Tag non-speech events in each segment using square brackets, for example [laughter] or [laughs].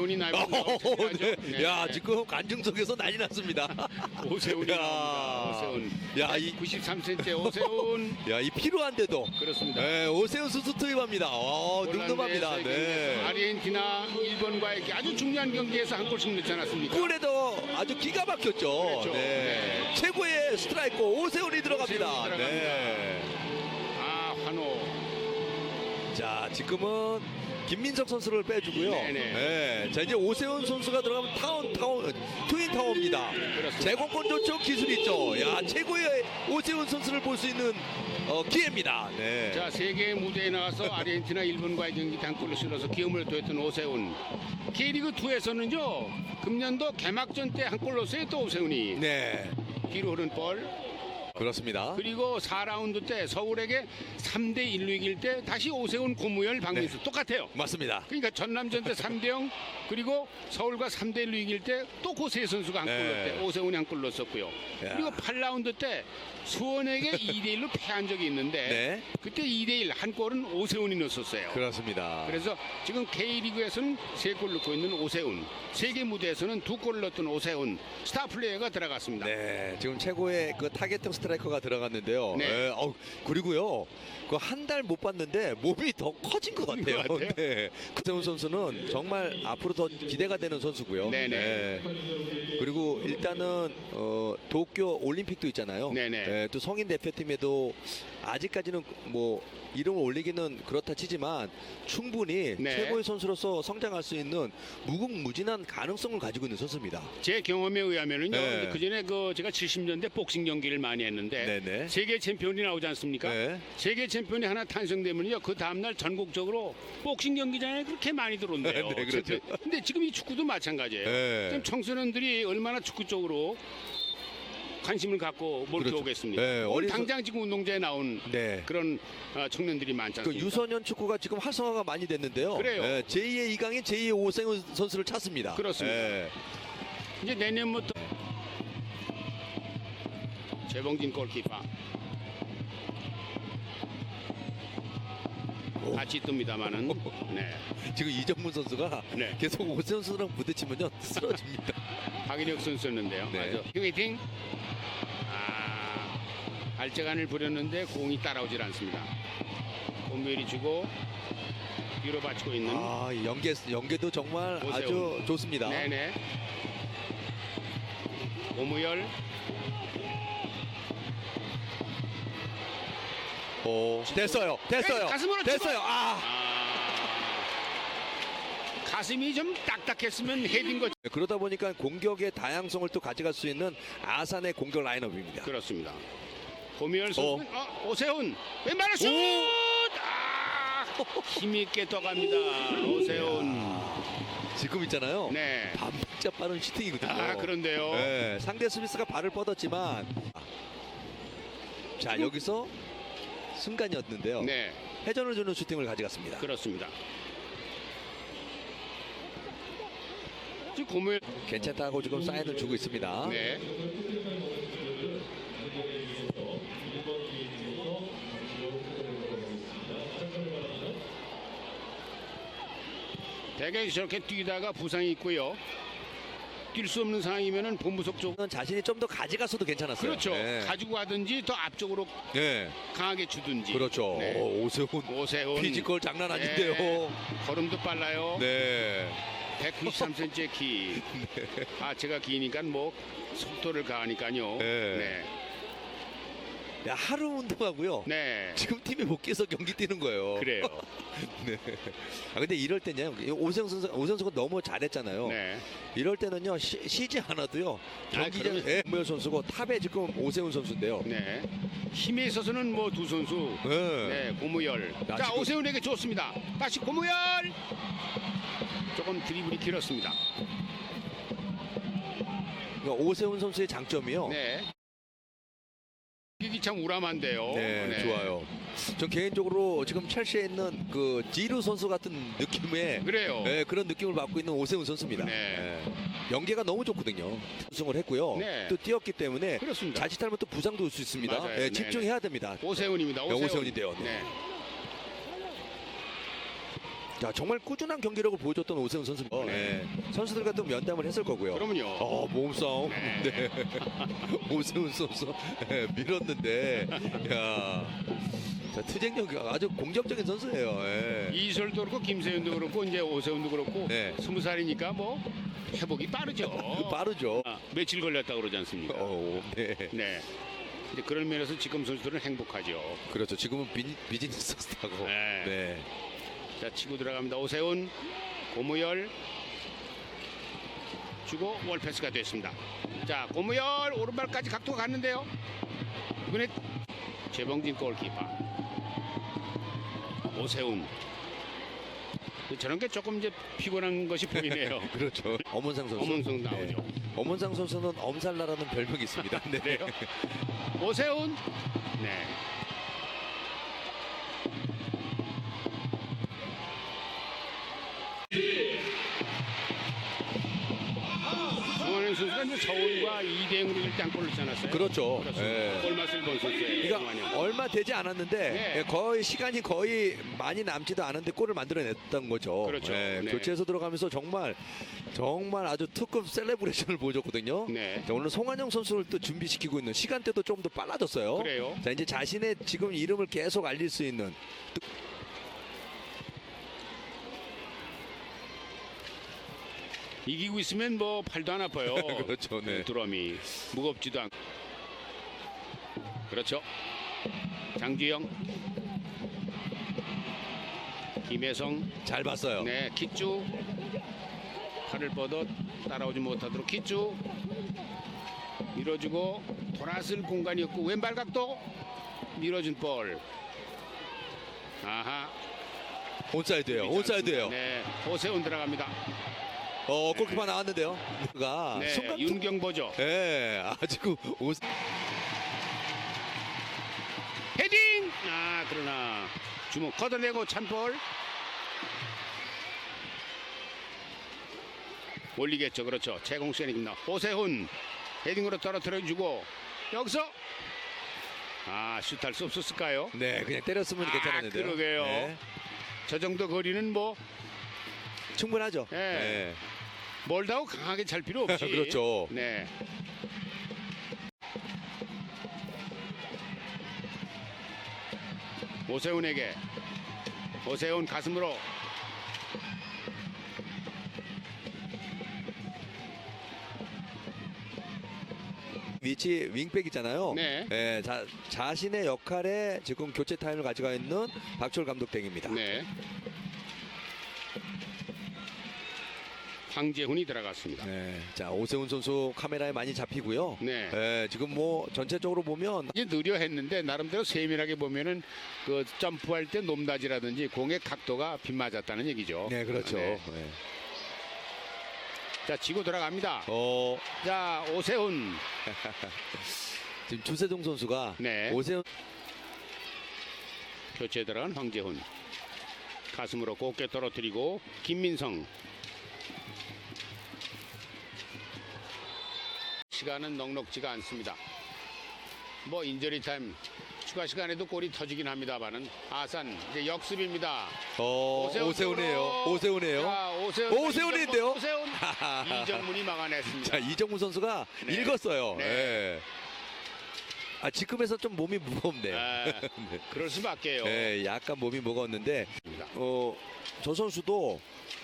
오세훈이 날고 [laughs] 어, 네. 야 지금 관중석에서 난리 났습니다. [laughs] 오세훈이 야. 나옵니다. 오세훈. 야, 이- 93cm 오세훈 [laughs] 야 이 필요한데도 그렇습니다. 네, 오세훈 선수 투입합니다. 어. 홀란드에서 네. 아르헨티나 일본과의 아주 중요한 경기에서 한 골씩 넣지 않았습니까? 골에도 아주 기가 막혔죠. 그렇죠. 네. 네. 최고의 스트라이커 오세훈이 들어갑니다. 오세훈이 네. 자 지금은 김민석 선수를 빼주고요. 네네. 네. 자 이제 오세훈 선수가 들어가면 타운 타운 트윈 타워입니다. 그렇습니다. 제공권 좋죠, 기술 있죠. 야 최고의 오세훈 선수를 볼 수 있는 어, 기회입니다. 네. 자 세계 무대에 나가서 아르헨티나 일본과의 경기 단골로 실어서 기염을 도했던 오세훈. K리그 2에서는요 금년도 개막전 때 한골 넣었어요 또 오세훈이 네. 뒤로 흐른 볼. 그렇습니다. 그리고 4라운드 때 서울에게 3대 1로 이길 때 다시 오세훈 고무열 박민수 네. 똑같아요. 맞습니다. 그러니까 전남전 때 3대 0 그리고 서울과 3대 1로 이길 때 또 고세 선수가 한골 네. 넣었대 오세훈이 한골 넣었었고요. 야. 그리고 8라운드 때 수원에게 2대 1로 패한 적이 있는데 네. 그때 2대 1 한 골은 오세훈이 넣었었어요. 그렇습니다. 그래서 지금 K리그에서는 세 골 넣고 있는 오세훈, 세계 무대에서는 두 골을 넣었던 오세훈 스타 플레이어가 들어갔습니다. 네, 지금 최고의 그 타겟팅 스 트라이커가 들어갔는데요. 네. 네, 어우, 그리고요, 그 한 달 못 봤는데 몸이 더 커진 것 같아요. 것 같아요? 네, 구세훈 선수는 정말 앞으로 더 기대가 되는 선수고요. 네네. 네. 그리고 일단은 어, 도쿄 올림픽도 있잖아요. 네네. 네, 또 성인 대표팀에도 아직까지는 뭐 이름을 올리기는 그렇다 치지만 충분히 네. 최고의 선수로서 성장할 수 있는 무궁무진한 가능성을 가지고 있는 선수입니다. 제 경험에 의하면은요. 네. 그 전에 그 제가 70년대 복싱 경기를 많이 했는데 네네. 세계 챔피언이 나오지 않습니까? 네. 세계 챔피언이 하나 탄생되면요. 그 다음 날 전국적으로 복싱 경기장에 그렇게 많이 들어온대요. [laughs] 네, 그렇죠. 근데 지금 이 축구도 마찬가지예요. 네. 지금 청소년들이 얼마나 축구 쪽으로 관심을 갖고 몰두오겠습니까 네, 오늘 어린 당장 지금 운동장에 나온 네. 그런 어, 청년들이 많지 그 않습니까? 유소년 축구가 지금 활성화가 많이 됐는데요. 그래요. 예, 제2의 이강인, 제2의 오세훈 선수를 찾습니다. 그렇습니다. 예. 이제 내년부터 재봉진 골키퍼 같이 뜹니다마는 [laughs] 네. 지금 이정문 선수가 네. 계속 오세훈 선수랑 부딪히면요 쓰러집니다. [laughs] 박인혁 선수였는데요. 네. 맞아. 휘팅. 아, 발재간을 부렸는데 공이 따라오질 않습니다. 공별이 주고 뒤로 받치고 있는 아, 이 연계 연계도 정말 오세훈. 아주 좋습니다. 네네. 오무열 오, 됐어요. 됐어요. 에이, 가슴으로 치고. 됐어요. 아. 아, 가슴이 좀 딱딱했으면 헤딩 거 네, 그러다 보니까 공격의 다양성을 또 가져갈 수 있는 아산의 공격 라인업입니다. 그렇습니다. 고미열 선수 어, 오세훈 왼발에 슛! 아, 힘있게 떠갑니다. 오세훈. 지금 있잖아요. 네. 반박자 빠른 슈팅이거든요. 아 그런데요. 네, 상대 수비수가 발을 뻗었지만 자 여기서 순간이었는데요. 네, 회전을 주는 슈팅을 가져갔습니다. 그렇습니다. 지금 고미열 괜찮다고 지금 사인을 주고 있습니다. 네. 대개 저렇게 뛰다가 부상이 있고요. 뛸 수 없는 상황이면은 본부석 쪽 자신이 좀 더 가져갔어도 괜찮았어요. 그렇죠. 네. 가지고 가든지 더 앞쪽으로 네. 강하게 주든지. 그렇죠. 네. 오, 오세훈 오세훈 피지컬 장난 아닌데요. 네. 걸음도 빨라요. 네. 193cm의 키. [laughs] 아 제가 기니까 뭐 속도를 가하니까요. 네. 네. 야, 하루 운동하고요. 네. 지금 팀에 복귀해서 경기 뛰는 거예요. 그래요. [laughs] 네. 아 근데 이럴 때는요. 오세훈 선수 오세훈 선수가 너무 잘했잖아요. 네. 이럴 때는요. 쉬, 지 않아도요. 아, 경기장 그러면- 에 모열 선수고 탑에 지금 오세훈 선수인데요. 네. 힘에 있어서는 뭐 두 선수. 네. 네, 고무열. 야, 자, 지금- 오세훈에게 좋습니다. 다시 고무열. 조금 드리블이 길었습니다. 그러니까 오세훈 선수의 장점이요. 네. 참 우람한데요. 네, 좋아요. 전 개인적으로 지금 첼시에 있는 그 지루 선수 같은 느낌의 그래요. 네, 그런 느낌을 받고 있는 오세훈 선수입니다. 네. 네. 연계가 너무 좋거든요. 우승을 했고요. 네. 또 뛰었기 때문에 그렇습니다. 자칫하면 또 부상도 올 수 있습니다. 맞아요. 네, 네, 집중해야 됩니다. 오세훈입니다. 네, 오세훈. 오세훈인데요. 네. 네. 자, 정말 꾸준한 경기력을 보여줬던 오세훈 선수입니다. 네. 네. 선수들 같은 면담을 했을 거고요. 그럼요. 어, 몸싸움. 네. [laughs] 네. [laughs] 오세훈 선수 네, 밀었는데, 야, 자, 투쟁력이 아주 공격적인 선수예요. 예. 이설도 그렇고 김세윤도 그렇고 이제 오세훈도 그렇고 네. 스무 살이니까 뭐 회복이 빠르죠. [laughs] 빠르죠. 아, 며칠 걸렸다 그러지 않습니까? 어, 네. 네. 이제 그런 면에서 지금 선수들은 행복하죠. 그렇죠. 지금은 비, 비즈니스 스타고. 네. 네. 자 치고 들어갑니다. 오세훈, 고무열 주고 월패스가 됐습니다. 자 고무열 오른발까지 각도가 갔는데요. 이번에 재봉진 골키퍼 오세훈 저런 게 조금 이제 피곤한 것이 보이네요. [laughs] 그렇죠. 엄원상 선수. 엄원상 나오죠. 네. 엄원상 선수는 엄살나라는 별명이 있습니다. [laughs] 네. 그래요? 오세훈 네. 선수가 이제 서울과 2대 0으로 일단 골을 쳐놨어요. 그렇죠. 예. 골맛을 본 선수예요. 그러니까. 얼마 되지 않았는데 네. 예, 거의 시간이 거의 많이 남지도 않은데 골을 만들어냈던 거죠. 그렇죠. 예, 네. 교체해서 들어가면서 정말 정말 아주 특급 셀레브레이션을 보여줬거든요. 네. 자, 오늘 송환영 선수를 또 준비시키고 있는 시간대도 좀 더 빨라졌어요. 그래요. 자 이제 자신의 지금 이름을 계속 알릴 수 있는 이기고 있으면 뭐 팔도 안 아파요. [laughs] 그렇죠. 네. 드럼이 무겁지도 않고. 그렇죠. 장주영, 김혜성, 잘 봤어요. 네, 키쭈 팔을 뻗어 따라오지 못하도록 키쭈 밀어주고 돌아설 공간이 없고 왼발 각도 밀어준 볼. 아하. 온사이드예요. 온사이드예요. 네, 오세훈 들어갑니다. 어 골키퍼 나왔는데요. 가 네, 순간 윤경보죠. 예, 아주 오, 헤딩! 아, 그러나 주먹 걷어내고 찬볼. 올리겠죠. 그렇죠. 제공시간입니다. 오세훈 헤딩으로 떨어뜨려주고 여기서 아, 슛할 수 없었을까요? 네, 그냥 때렸으면 아, 괜찮았는데요. 그러게요. 네, 저 정도 거리는 뭐 충분하죠. 네. 네. 멀다고 강하게 찰 필요 없지. [laughs] 그렇죠. 네. 오세훈에게 오세훈 가슴으로 위치 윙백이잖아요. 네. 예, 자, 자신의 역할에 지금 교체 타임을 가져가 있는 박철 감독 댁입니다. 네. 황재훈이 들어갔습니다. 네, 자 오세훈 선수 카메라에 많이 잡히고요. 네. 예, 지금 뭐 전체적으로 보면 이제 느려 했는데 나름대로 세밀하게 보면은 그 점프할 때 높낮이라든지 공의 각도가 빗맞았다는 얘기죠. 네, 그렇죠. 네. 네. 자 치고 들어갑니다. 어, 자 오세훈 [laughs] 지금 주세종 선수가 네. 오세훈 교체 들어간 황재훈 가슴으로 곱게 떨어뜨리고 김민성 시간은 넉넉지가 않습니다. 뭐 인저리 타임 추가 시간에도 골이 터지긴 합니다만은 아산 이제 역습입니다. 어, 오세훈. 쪽으로. 오세훈이에요. 자, 오세훈 오세훈인데요? 오세훈 [laughs] 이정문이 막아냈습니다. 자 이정문 선수가 네. 읽었어요. 네. 예. 아 지금에서 좀 몸이 무겁네요. 아, [laughs] 네. 그럴 수밖에요. 예, 약간 몸이 무거웠는데 어, 저 선수도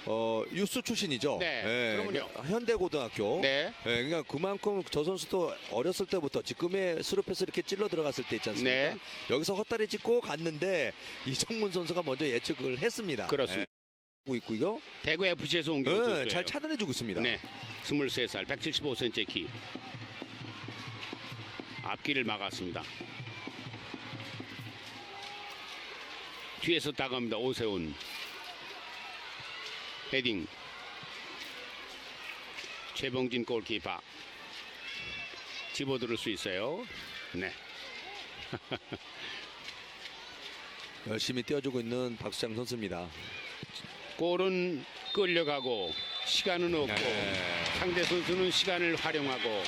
어, 유스 출신이죠. 네, 예, 그러면요. 그러니까 현대고등학교. 네. 예, 그러니까 그만큼 저 선수도 어렸을 때부터 지금의 스루패스 이렇게 찔러 들어갔을 때 있지 않습니까? 네. 여기서 헛다리 짚고 갔는데 [laughs] 이정문 선수가 먼저 예측을 했습니다. 그렇습니다. 예, 하고 있고요. 대구 FC에서 온 경우 예, 잘 차단해주고 있습니다. 네, 23살, 175cm 키. 앞길을 막았습니다. 뒤에서 따갑니다. 오세훈. 헤딩. 최봉진 골키퍼. 집어들을 수 있어요. 네. [laughs] 열심히 뛰어주고 있는 박수장 선수입니다. 골은 끌려가고 시간은 없고 네. 상대 선수는 시간을 활용하고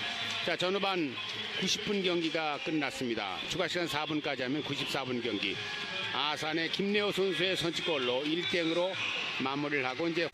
자 전후반 90분 경기가 끝났습니다. 추가 시간 4분까지 하면 94분 경기. 아산의 김래호 선수의 선취골로 1대0으로 마무리를 하고 이제